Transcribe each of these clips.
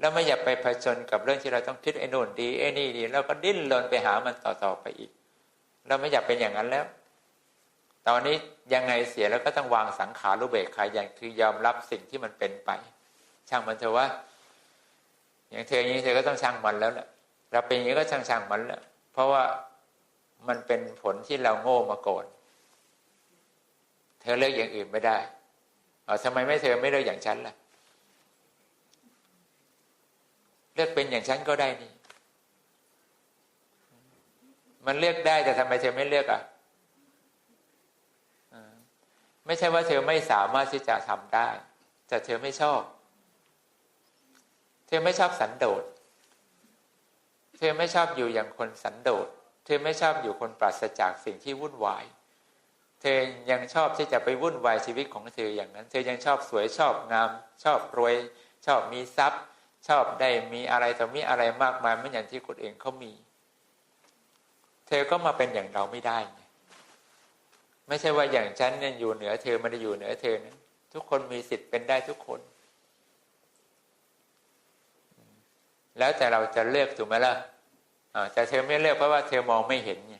แล้วไม่อยากไปผจญกับเรื่องที่เราต้องคิดไอ้นู่นดีไอ้นี่ดีแล้วก็ดิ้นรนไปหามันต่อๆไปอีก เราไม่อยากเป็นอย่างนั้นแล้ว ตอนนี้ยังไงเสียแล้วก็ต้องวางสังขารุเบกขาอย่างคือยอมรับสิ่งที่มันเป็นไป ช่างมันเถอะว่า อย่างเธออย่างนี้เธอก็ต้องช่างมันแล้วแหละเราเป็นอย่างนี้ก็ช่างช่างมันแล้วเพราะว่ามันเป็นผลที่เราโง่มาก่อนเธอเลือกอย่างอื่นไม่ได้เอาทำไมไม่เธอไม่เลือกอย่างฉันล่ะ เลือกเป็นอย่างฉันก็ได้นี่ มันเลือกได้แต่ทำไมเธอไม่เลือกอะไม่ใช่ว่าเธอไม่สามารถที่จะทำได้ แต่เธอไม่ชอบ เธอไม่ชอบสันโดษ เธอไม่ชอบอยู่อย่างคนสันโดษ เธอไม่ชอบอยู่คนปราศจากสิ่งที่วุ่นวาย เธอยังชอบที่จะไปวุ่นวายชีวิตของเธออย่างนั้น เธอยังชอบสวยชอบงาม ชอบรวย ชอบมีทรัพย์ ชอบได้มีอะไรแต่มีอะไรมากมายไม่อย่างที่คนอื่นเขามี เธอก็มาเป็นอย่างเราไม่ได้ ไม่ใช่ว่าอย่างฉันเนี่ยอยู่เหนือเธอม่ได้อยู่เหนือเธอนะทุกคนมีสิทธิ์เป็นได้ทุกคน แล้วแต่เราจะเลือกถูกไหมล่ะแต่เธอไม่เลือกเพราะว่าเธอมองไม่เห็นไง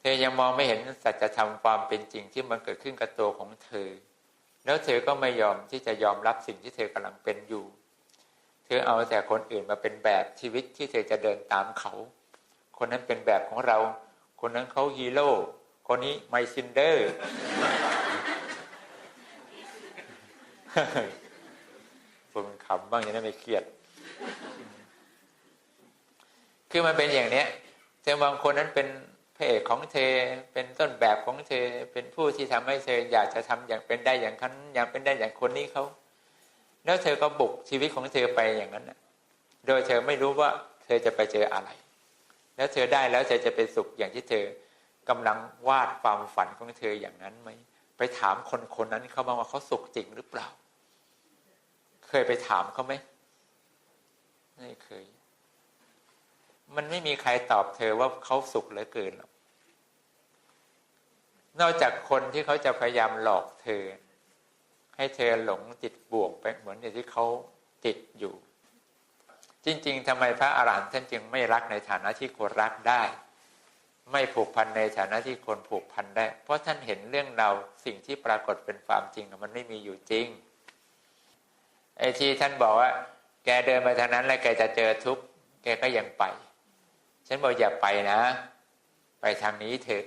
เธอยังมองไม่เห็นสัจธรรมความเป็นจริงที่มันเกิดขึ้นกับตัวของเธอ แล้วเธอก็ไม่ยอมที่จะยอมรับสิ่งที่เธอกำลังเป็นอยู่ เธอเอาแต่คนอื่นมาเป็นแบบชีวิตที่เธอจะเดินตามเขา คนนั้นเป็นแบบของเรา คนนั้นเขาฮีโร่ คนนี้ไมซินเดอร์ ผมขำบ้างอย่างนั้ไม่เครียด คือมันเป็นอย่างเนี้ยเธอบางคนนั้นเป็นพระเอกของเธอ เป็นต้นแบบของเธอ เป็นผู้ที่ทำให้เธออยากจะทำอย่างเป็นได้อย่างนั้นอย่างเป็นได้อย่างคนนี้เขา แล้วเธอก็บุกชีวิตของเธอไปอย่างนั้นโดยเธอไม่รู้ว่าเธอจะไปเจออะไร แล้วเธอได้แล้วเธอจะไปสุขอย่างที่เธอกำลังวาดความฝันของเธออย่างนั้นไหมไปถามคนคนนั้นเขาบ้างว่าเขาสุขจริงหรือเปล่า เคยไปถามเขาไหมไม่เคย มันไม่มีใครตอบเธอว่าเขาสุขเหลือเกินหรอกนอกจากคนที่เขาจะพยายามหลอกเธอ ให้เธอหลงติดบ่วงไปเหมือนอย่างที่เขาติดอยู่ จริง ๆทำไมพระอาหารหันต์ท่านจึงไม่รักในฐานะที่ควรรักได้ ไม่ผูกพันในฐานะที่คนผูกพันได้ เพราะท่านเห็นเรื่องเราสิ่งที่ปรากฏเป็นความจริงมันไม่มีอยู่จริงไอ้ที่ท่านบอกว่า แกเดินไปทางนั้นแล้วแกจะเจอทุกข์แกก็ยังไป ฉันบอกอย่าไปนะ ไปทางนี้เถอะ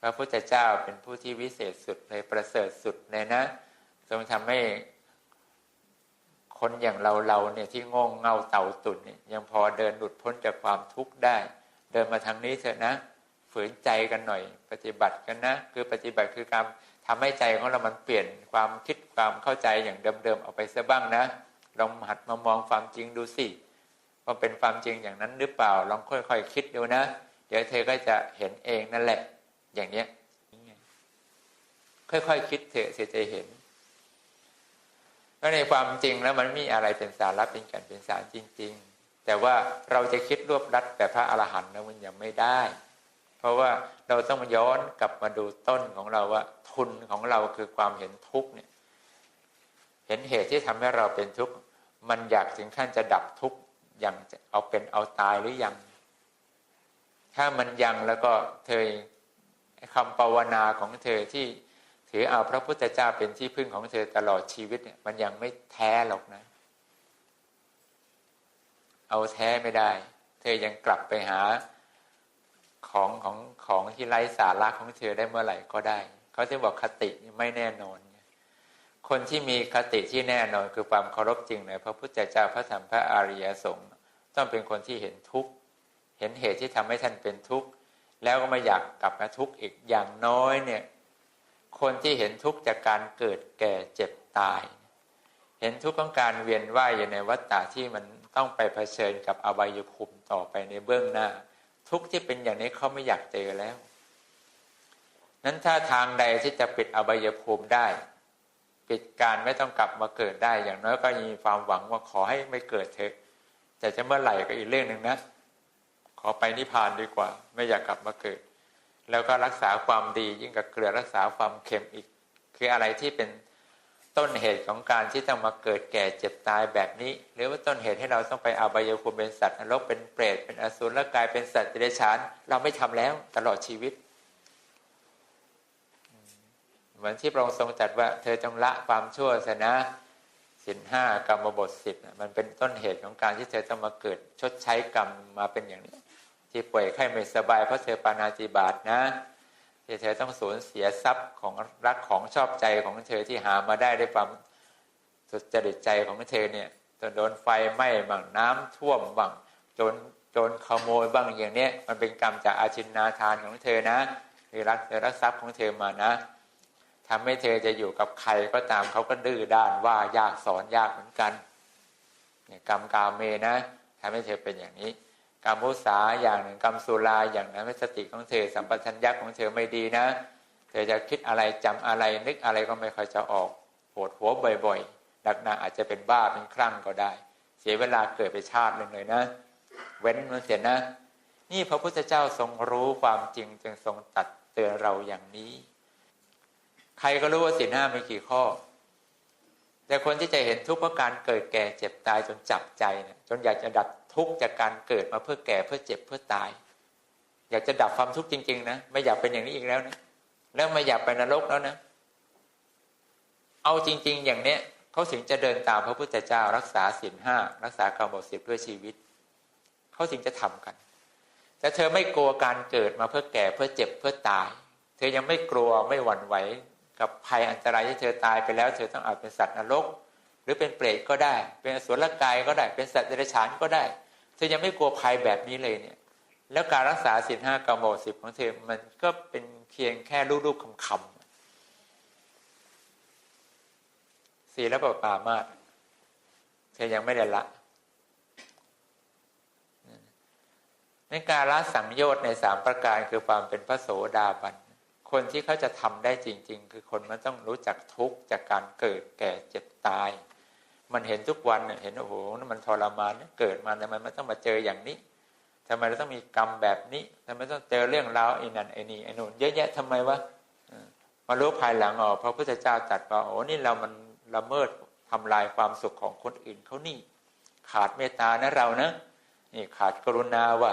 พระพุทธเจ้าเป็นผู้ที่วิเศษสุดเลยประเสริฐสุดเลยนะ ทรงทำให้คนอย่างเราเราเนี่ยที่งงเงาเต่าตุ่นเนี่ยยังพอเดินหลุดพ้นจากความทุกข์ได้ เดินมาทางนี้เถอะนะ ฝืนใจกันหน่อย ปฏิบัติกันนะ คือปฏิบัติคือการทำให้ใจของเรามันเปลี่ยนความคิดความเข้าใจอย่างเดิมๆออกไปซะบ้างนะลองหัดมามองความจริงดูสิว่าเป็นความจริงอย่างนั้นหรือเปล่า ลองค่อยๆคคิดดูนะ เดี๋ยวเธอก็จะเห็นเองนั่นแหละ อย่างเนี้ยค่อยๆคคิดเถอะเสียใจเห็น พราะในความจริงแล้วมันมีอะไรเป็นสาระเป็นกันเป็นสารจริง ๆ แต่ว่าเราจะคิดรวบรัดแบบพระอรหันต์นะมันยังไม่ได้ เพราะว่าเราต้องมาย้อนกลับมาดูต้นของเราว่า ทุนของเราคือความเห็นทุกข์เนี่ยเห็นเหตุที่ทำให้เราเป็นทุกข์มันอยากถึงขั้นจะดับทุกข์อย่างเอาเป็นเอาตายหรือยัง ถ้ามันยังแล้วก็เธอคำภาวนาของเธอที่ ถือเอาพระพุทธเจ้าเป็นที่พึ่งของเธอตลอดชีวิตเนี่ย มันยังไม่แท้หรอกนะ เอาแท้ไม่ได้ เธอยังกลับไปหาของของของที่ไร้สาระของเธอได้เมื่อไหร่ก็ได้ เขาจะบอกคติไม่แน่นอน คนที่มีคติที่แน่นอนคือความเคารพจริงในพระพุทธเจ้าพระธรรมพระอริยสงฆ์ต้องเป็นคนที่เห็นทุกข์เห็นเหตุที่ทำให้ท่านเป็นทุกข์แล้วก็ไม่อยากกลับมาทุกข์อีกอย่างน้อยเนี่ย คนที่เห็นทุกข์จากการเกิดแก่เจ็บตาย เห็นทุกข์ของการเวียนว่ายอยู่ในวัฏฏะที่มันต้องไปเผชิญกับอบายภูมิต่อไปในเบื้องหน้า ทุกที่เป็นอย่างนี้เขาไม่อยากเจอแล้ว นั้นถ้าทางใดที่จะปิดอบายภูมิได้ ปิดการไม่ต้องกลับมาเกิดได้อย่างน้อยก็มีความหวังว่าขอให้ไม่เกิดเถอะแต่จะเมื่อไหร่ก็อีกเรื่องหนึ่งนะ ขอไปนิพพานดีกว่า ไม่อยากกลับมาเกิด แล้วก็รักษาความดียิ่งกับเกลือรักษาความเค็มอีก คืออะไรที่เป็นต้นเหตุของการที่ต้องมาเกิดแก่เจ็บตายแบบนี้ หรือว่าต้นเหตุให้เราต้องไปอาบายภูมิเป็นสัตว์นรกเป็นเปรตเป็นอสูรและกลายเป็นสัตว์เดรัจฉาน เราไม่ทำแล้วตลอดชีวิตเหมือนที่พระองค์ทรงตรัสว่า เธอจงละความชั่วซะนะสินห้ากรรมบทสิบมันเป็นต้นเหตุของการที่เธอต้องมาเกิดชดใช้กรรมมาเป็นอย่างนี้ ที่ป่วยไข้ไม่สบายเพราะเธอปานาติบาตนะที่เธอต้องสูญเสียทรัพย์ของรักของชอบใจของเธอที่หามาได้ด้วยความสุดจริตใจของเธอเนี่ยจนโดนไฟไหม้บ้างน้ำท่วมบ้างจนโดนขโมยบ้างอย่างเนี้ยมันเป็นกรรมจากอาชินนาทานของเธอนะหรือรักเธอรักทรัพย์ของเธอมานะทำให้เธอจะอยู่กับใครก็ตามเขาก็ดื้อด้านว่ายากสอนยากเหมือนกันเนี่ยกรรมกาเมนะทำให้เธอเป็นอย่างนี้ กรรมมุสาอย่างหนึ่งกรรมสุราอย่างนั้นสติของเธอสัมปชัญญะของเธอไม่ดีนะ เธอจะคิดอะไรจำอะไรนึกอะไรก็ไม่ค่อยจะออกปวดหัวบ่อยๆดักหนาอาจจะเป็นบ้าเป็นคลั่งก็ได้ เสียเวลาเกิดไปชาติหนึ่งเลยนะ เว้นมันเสียนะ นี่พระพุทธเจ้าทรงรู้ความจริงจึงทรงตัดเตือนเราอย่างนี้ ใครก็รู้ว่าสินห้ามีกี่ข้อ แต่คนที่จะเห็นทุกข์เพราะการเกิดแก่เจ็บตายจนจับใจเนี่ยจนอยากจะดับทุกข์จากการเกิดมาเพื่อแก่เพื่อเจ็บเพื่อตาย อยากจะดับความทุกข์จริง ๆ นะไม่อยากเป็นอย่างนี้อีกแล้วนะแล้วไม่อยากไปนรกแล้วนะ เอาจริง ๆ อย่างเนี้ยเขาถึงจะเดินตามพระพุทธเจ้ารักษาศีลห้ารักษากรรมบทสิบด้วยชีวิตเขาถึงจะทำกัน แต่เธอไม่กลัวการเกิดมาเพื่อแก่เพื่อเจ็บเพื่อตาย เธอยังไม่กลัวไม่หวั่นไหวกับภัยอันตรายที่เธอตายไปแล้ว เธอต้องอาจเป็นสัตว์นรก รือเป็นเปรตก็ได้ เป็นอสุรกายก็ได้ เป็นสัตว์เดรัจฉานก็ได้ เธอยังไม่กลัวภัยแบบนี้เลยเนี่ย แล้วการรักษาศีลห้ากรรมบทสิบของเธอ มันก็เป็นเพียงแค่รูปๆคำๆศีและปปามาตเธอยังไม่ได้ละในการละสังโยชน์ในสามประการคือความเป็นพระโสดาบัน คนที่เขาจะทำได้จริง ๆ คือคนมันต้องรู้จักทุกข์จากการเกิดแก่เจ็บตาย มันเห็นทุกวันเห็นโอ้โหนั่นมันทรมานเกิดมาทำไมมันต้องมาเจออย่างนี้ทำไมเราต้องมีกรรมแบบนี้ทำไมต้องเจอเรื่องราวไอ้นั่นไอ้นี่ไอ้นู่นเยอะแยะทำไมวะมารู้ภายหลังอ๋อพระพุทธเจ้าตรัสว่าโอ้นี่เรามันละเมิดทำลายความสุขของคนอื่นเขานี่ ขาดเมตตานะเรานะนี่ขาดกรุณาว่ะ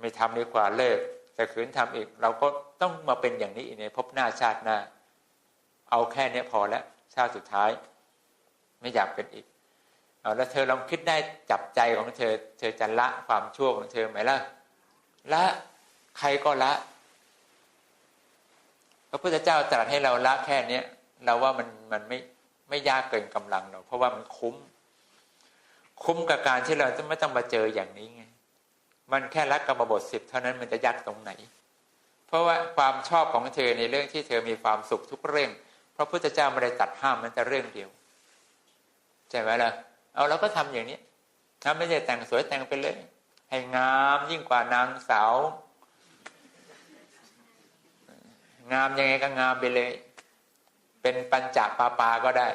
ไม่ทำดีกว่าเลิกแต่ขืนทำอีก เราก็ต้องมาเป็นอย่างนี้ในพบหน้าชาติหน้า เอาแค่นี้พอแล้วชาติสุดท้าย ไม่อยากเป็นอีกเอาแล้วเธอลองคิดได้จับใจของเธอ เธอจะละความชั่วของเธอไหมล่ะละใครก็ละพระพุทธเจ้าตรัสให้เราละแค่เนี้ยเราว่ามันมันไม่ไม่ยากเกินกำลังเราเพราะว่ามันคุ้ม คุ้มกับการที่เราจะไม่ต้องมาเจออย่างนี้ไงมันแค่รักรรมบทสิบเท่านั้นมันจะยากตรงไหน เพราะว่าความชอบของเธอในเรื่องที่เธอมีความสุขทุกเรื่องพระพุทธเจ้าไม่ได้ตัดห้ามมันจะเรื่องเดียว ใช่ไหมล่ะเอาเราก็ทำอย่างนี้ถ้าไม่ใช่แต่งสวยแต่งไปเลย ให้งามยิ่งกว่านางสาว งามยังไงก็งามไปเลย เป็นปัญจปาปาก็ได้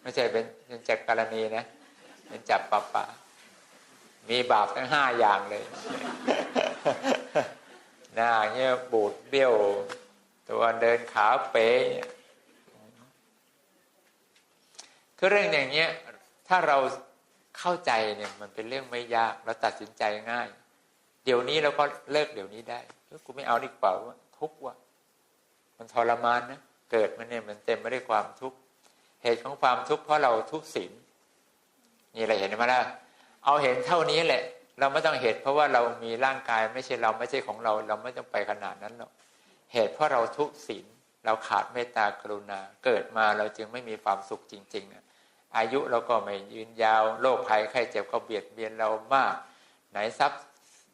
ไม่ใช่เป็นเป็นจักกรณีนะเป็นจับปาปามีบาปทั้งห้าอย่างเลยหน้าเงี้ยบูดเบี้ยว ตัวเดินขาเป๋ คือเรื่องอย่างเงี้ยถ้าเราเข้าใจเนี่ยมันเป็นเรื่องไม่ยากเราตัดสินใจง่าย เดี๋ยวนี้เราก็เลิกเดี๋ยวนี้ได้กูไม่เอาดีกว่าว่าทุกข์ว่ะมันทรมานนะเกิดมันเนี่ยมันเต็มไปด้วยความทุกข์เหตุของความทุกข์เพราะเราทุกข์ศีลนี่อะไรเห็นไหมล่ะเอาเห็นเท่านี้แหละ เราไม่ต้องเหตุเพราะว่าเรามีร่างกายไม่ใช่เราไม่ใช่ของเรา เราไม่ต้องไปขนาดนั้นหรอกเหตุเพราะเราทุกข์ศีลเราขาดเมตตากรุณา เกิดมาเราจึงไม่มีความสุขจริงๆ อายุเราก็ไม่ยืนยาวโรคภัยไข้เจ็บก็เบียดเบียนเรามาก ไหนทรัพย์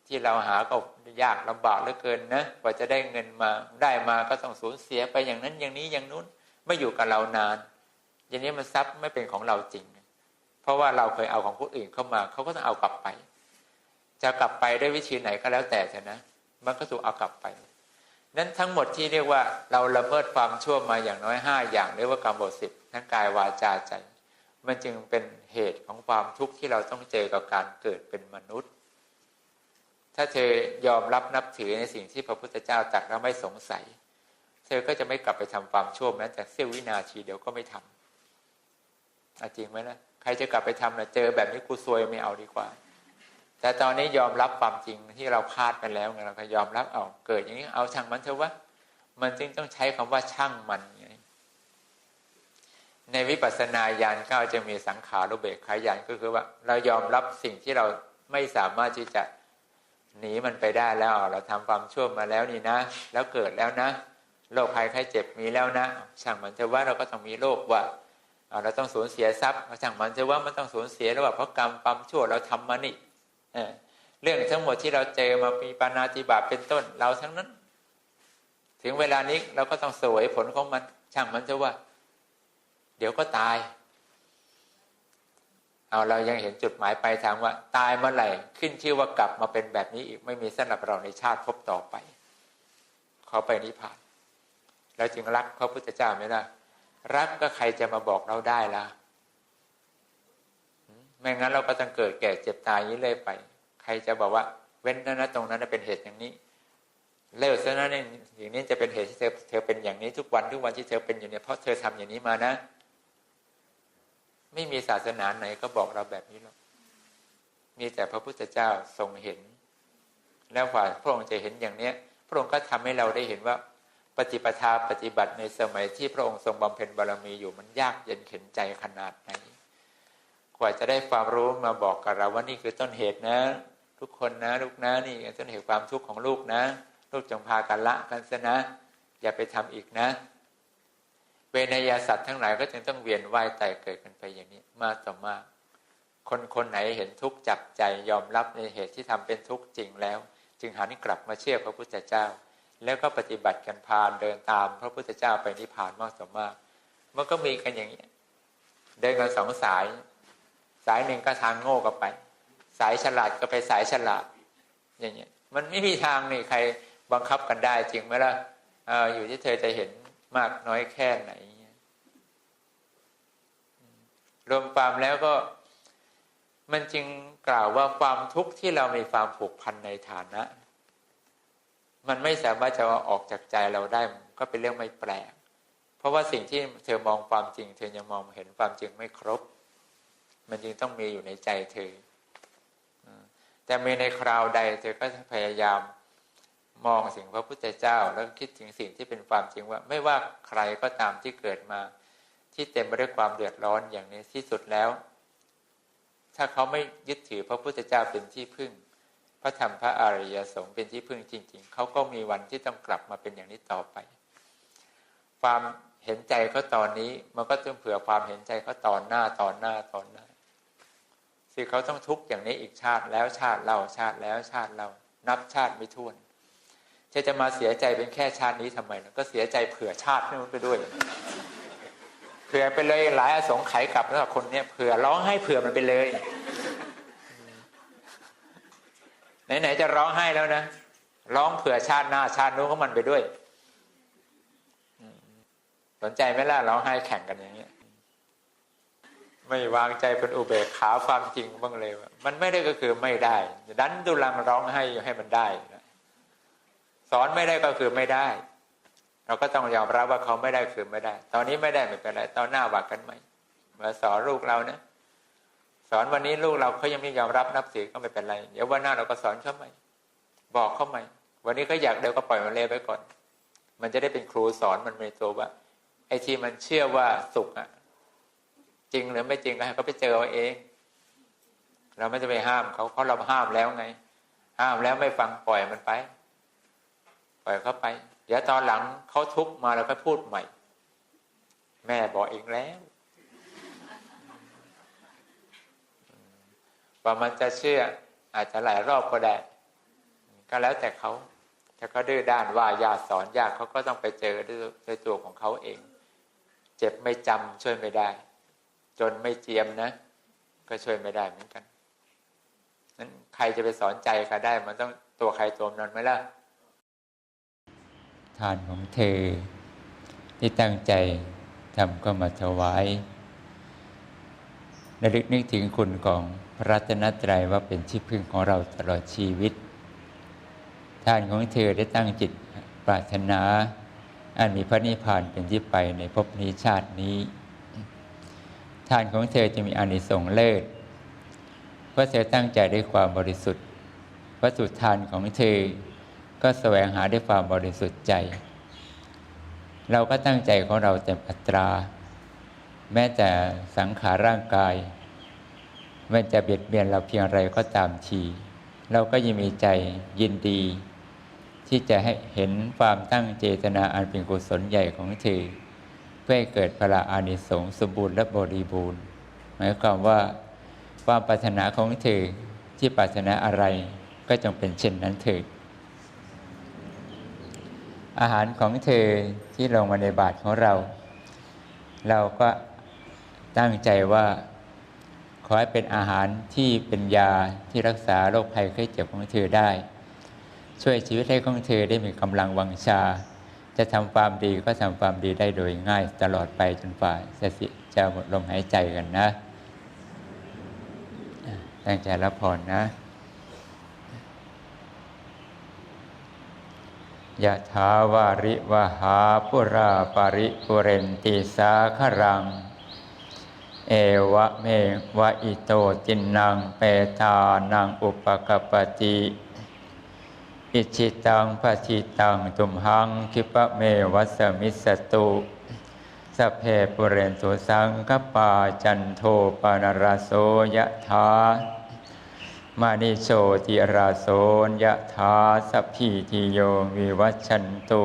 ที่เราหาก็ยากลำบากเหลือเกินนะกว่าจะได้เงินมาได้มาก็ต้องสูญเสียไปอย่างนั้นอย่างนี้อย่างนู้นไม่อยู่กับเรานานอย่างนี้มันทรัพย์ไม่เป็นของเราจริง เพราะว่าเราเคยเอาของผู้อื่นเข้ามาเขาก็ต้องเอากลับไป จะกลับไปด้วยวิธีไหนก็แล้วแต่เถอะนะ มันก็ถูกเอากลับไป นั้นทั้งหมดที่เรียกว่าเราละเมิดความชั่วมาอย่างน้อยห้าอย่างเรียกว่ากรรมบทสิบทั้งกายวาจาใจ มันจึงเป็นเหตุของความทุกข์ที่เราต้องเจอกับการเกิดเป็นมนุษย์ ถ้าเธอยอมรับนับถือในสิ่งที่พระพุทธเจ้าตรัสแล้วไม่สงสัย เธอก็จะไม่กลับไปทำความชั่วแม้แต่เสี้ยววินาทีเดียวก็ไม่ทำอจริงไหมล่ะใครจะกลับไปทำนะเจอแบบนี้กูซวยไม่เอาดีกว่า แต่ตอนนี้ยอมรับความจริงที่เราพลาดไปแล้วไงเราก็ยอมรับเอาเกิดอย่างนี้เอาช่างมันเถอะวะมันจึงต้องใช้คำว่าช่างมันไง ในวิปัสสนาญาณก็จะมีสังขารุเบกขาญาณก็คือว่า เรายอมรับสิ่งที่เราไม่สามารถที่จะหนีมันไปได้แล้ว เราทำความชั่วมาแล้วนี่นะ แล้วเกิดแล้วนะโรคภัยไข้เจ็บมีแล้วนะช่างมันเถอะว่าเราก็ต้องมีโรคว่าเราต้องสูญเสียทรัพย์ช่างมันเถอะว่ามันต้องสูญเสียแล้วว่าเพราะกรรมความชั่วเราทำมานี่เรื่องทั้งหมดที่เราเจอมามีปานาติบาเป็นต้นเราทั้งนั้น ถึงเวลานี้เราก็ต้องสวยผลของมันช่างมันเถอะว่า เดี๋ยวก็ตาย เอาเรายังเห็นจุดหมายปลายทางว่า ตายเมื่อไหร่ขึ้นชื่อว่ากลับมาเป็นแบบนี้อีกไม่มีสำหรับเราในชาติพบต่อไปขอไปนิพพานเราจึงรักพระพุทธเจ้าไหมล่ะรักก็ใครจะมาบอกเราได้ล่ะไม่งั้นเราก็ต้องเกิดแก่เจ็บตายนี้เลยไป ใครจะบอกว่า เว้นนั้นนะตรงนั้นเป็นเหตุอย่างนี้เลิกซะนั้นอย่างนี้จะเป็นเหตุที่เธอเธอเป็นอย่างนี้ทุกวันทุกวันที่เธอเป็นอยู่เนี่ยเพราะเธอทำอย่างนี้มานะ ไม่มีศาสนาไหนก็บอกเราแบบนี้หรอกมีแต่พระพุทธเจ้าทรงเห็น แล้วกว่าพระองค์จะเห็นอย่างเนี้ย พระองค์ก็ทำให้เราได้เห็นว่า ปฏิปทาปฏิบัติในสมัยที่พระองค์ทรงบำเพ็ญบารมีอยู่มันยากเย็นเข็นใจขนาดไหนกว่าจะได้ความรู้มาบอกกับเราว่านี่คือต้นเหตุนะ ทุกคนนะลูกนะนี่ต้นเหตุความทุกข์ของลูกนะ ลูกจงพากันละกันซะนะ อย่าไปทำอีกนะ เวนยสัตว์ทั้งหลายก็จึงต้องเวียนว่ายตายเกิดกันไปอย่างนี้มากต่อมาก คนคนไหนเห็นทุกข์จับใจยอมรับในเหตุที่ทำเป็นทุกข์จริงแล้ว จึงหันกลับมาเชื่อพระพุทธเจ้า แล้วก็ปฏิบัติกันพานเดินตาม พระพุทธเจ้าไปนิพพานมากต่อมาก มันก็มีกันอย่างนี้เดินกันสองสาย สายหนึ่งก็ทางโง่ก็ไป สายฉลาดก็ไปสายฉลาด อย่างเงี้ยมันไม่มีทางนี่ใครบังคับกันได้จริงไหมล่ะออยู่ที่เธอจะเห็น มากน้อยแค่ไหน รวมความแล้วก็มันจึงกล่าวว่าความทุกข์ที่เรามีความผูกพันในฐานะ มันไม่สามารถจะออกจากใจเราได้ก็เป็นเรื่องไม่แปลก เพราะว่าสิ่งที่เธอมองความจริง เธอยังมองเห็นความจริงไม่ครบ มันจึงต้องมีอยู่ในใจเธอ แต่มีในคราวใด เธอก็พยายาม มองสิ่งพระพุทธเจ้า แล้วคิดถึงสิ่งที่เป็นความจริงว่า ไม่ว่าใครก็ตามที่เกิดมา ที่เต็มไปด้วยความเดือดร้อนอย่างนี้ที่สุดแล้ว ถ้าเขาไม่ยึดถือพระพุทธเจ้าเป็นที่พึ่ง พระธรรมพระอริยสงฆ์เป็นที่พึ่งจริง ๆ เขาก็มีวันที่ต้องกลับมาเป็นอย่างนี้ต่อไป ความเห็นใจเขาตอนนี้มันก็ต้องเผื่อความเห็นใจเขาตอนหน้าตอนหน้าตอนหน้าสิเขาต้องทุกข์อย่างนี้อีกชาติแล้วชาติเล่าชาติแล้วชาติเรานับชาติไม่ถ้วน จะจะมาเสียใจเป็นแค่ชาตินี้ทำไมนะก็เสียใจเผื่อชาตินู้นไปด้วยเผื่อไปเลยหลายอสงไขยกลับแล้วคนเนี้ยเผื่อร้องให้เผื่อมันไปเลยไหนๆจะร้องให้แล้วนะร้องเผื่อชาติหน้าชาตินู้นก็มันไปด้วยสนใจไหมล่ะร้องไห้แข่งกันอย่างเงี้ย ไม่วางใจเป็นอุเบกขาความจริงบ้างเลยมันไม่ได้ก็คือไม่ได้ดันดุลังร้องให้ให้มันได้ สอนไม่ได้ก็คือไม่ได้ เราก็ต้องยอมรับว่าเขาไม่ได้คือไม่ได้ ตอนนี้ไม่ได้ไม่เป็นไรตอนหน้าว่ากันไหมมาสอนลูกเรานะสอนวันนี้ลูกเราเขายังไม่ยอมรับนับถือก็ไม่เป็นไร เดี๋ยววันหน้าเราก็สอนเขาใหม่บอกเขาใหม่วันนี้เขาอยากเดี๋ยวก็ปล่อยมันเลยไปก่อน มันจะได้เป็นครูสอนมันในตัวว่า ไอ้ที่มันเชื่อว่าสุขอะจริงหรือไม่จริงก็ให้เขาไปเจอเอาเอง เราไม่จะไปห้ามเขาเขาเราห้ามแล้วไง ห้ามแล้วไม่ฟังปล่อยมันไป ล่อยเขาไป เดี๋ยวตอนหลังเขาทุกมาแล้วก็พูดใหม่ แม่บอกเองแล้วว่ามันจะเชื่ออาจจะหลายรอบก็ได้ ก็แล้วแต่เขาถ้าเขาดื้อด้านว่าญาสอนญาติเขาก็ต้องไปเจอด้วยตัวของเขาเอง เจ็บไม่จำช่วยไม่ได้ จนไม่เจียมนะ ก็ช่วยไม่ได้เหมือนกันนั้นใครจะไปสอนใจใครได้ มันต้องตัวใครตัวนั้นไหมล่ะ ทานของเธอ ที่ตั้งใจทำก็มาถวายระลึกนึกถึงคุณของพระรัตนตรัยว่าเป็นที่พึ่งของเราตลอดชีวิตทานของเธอได้ตั้งจิตปรารถนา อันมีพระนิพพานเป็นที่ไปในภพนี้ชาตินี้ทานของเธอจะมีอานิสงส์เลิศเพราะเธอตั้งใจด้วยความบริสุทธิ์วัตถุทานของเธอ ก็แสวงหาด้วยความบริสุทธิ์ใจ เราก็ตั้งใจของเราเต็มอัตรา แม้แต่สังขารร่างกาย มันจะเบียดเบียนเราเพียงไรก็ตามที เราก็ยังมีใจยินดี ที่จะให้เห็นความตั้งเจตนาอันเป็นกุศลใหญ่ของเธอเพื่อให้เกิดพละอานิสงส์สมบูรณ์และบริบูรณ์ หมายความว่าความปรารถนาของเธอที่ปรารถนาอะไรก็จงเป็นเช่นนั้นเถิด อาหารของเธอที่ลงมาในบาตรของเรา เราก็ตั้งใจว่าขอให้เป็นอาหารที่เป็นยาที่รักษาโรคภัยไข้เจ็บของเธอได้ ช่วยชีวิตให้ของเธอได้มีกำลังวังชา จะทำความดีก็ทำความดีได้โดยง่ายตลอดไปจนฝ่าจะสิจะหมดลมหายใจกันนะ ตั้งใจรับพรนะ ยะถาวาริวหาปุราปาริปุเรนติสาครัง เอวะเมวะอิโตจินนางเปตานังอุปกปปติอิชิตังปฏิตังตุมหังคิปะเมวัสมิสตุสเพปุเรนตุสังกปาจันโทปนรโสยะถา มานิโชติราโสยะถาสัพพิติโยวิวัชชันตุ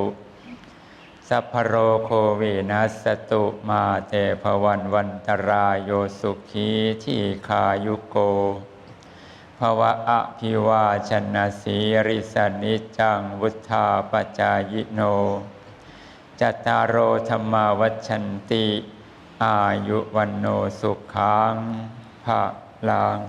สัพพโรโควินัสตุมาเตภวันวันตรายโยสุขีที่คายุโกภวะอภิวาชนะสีริสนิจังวุธาปจายโน จัตตารโอธรรมาวัชันติ อายุวันโนสุขังภะลัง